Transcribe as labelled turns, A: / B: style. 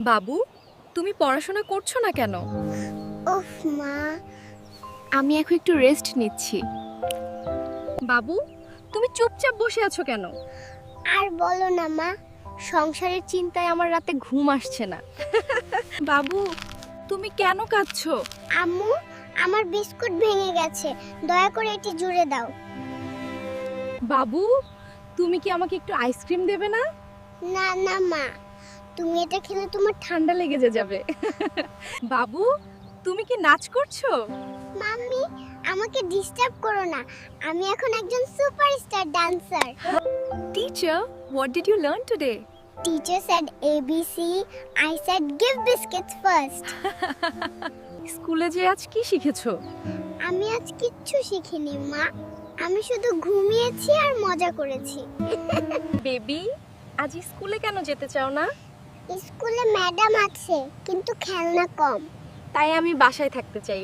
A: বাবু তুমি পড়াশোনা করছ না কেন?
B: মা।
A: আমি এখন একটু রেস্ট নিচ্ছি। বাবু তুমি চুপচাপ বসে আছো কেন?
B: আর বলো না মা।
A: সংসারের চিন্তায় আমার রাতে ঘুম আসছে না। বাবু তুমি কেন কাঁদছো?
B: আম্মু আমার বিস্কুট ভেঙে গেছে। দয়া করে এটি জুড়ে দাও।
A: বাবু তুমি কি আমাকে একটু আইসক্রিম দেবে না?
B: না না মা। তুমি এটা খেলে তোমার
A: ঠান্ডা লেগে যাবে। বাবু তুমি কি নাচ করছ?
B: মাম্মি আমাকে ডিস্টার্ব করো না। আমি এখন একজন superstar dancer
A: teacher what did you learn today
B: teacher said ABC I said give biscuits first
A: স্কুলে যে আজ কি শিখেছো?
B: আমি আজ কিচ্ছু শিখিনি মা। আমি শুধু ঘুমিয়েছি আর মজা করেছি।
A: বেবি আজ স্কুলে কেন যেতে চাও না?
B: স্কুলে ম্যাডাম আছে কিন্তু খেলনা কম।
A: তাই আমি বাসায় থাকতে চাই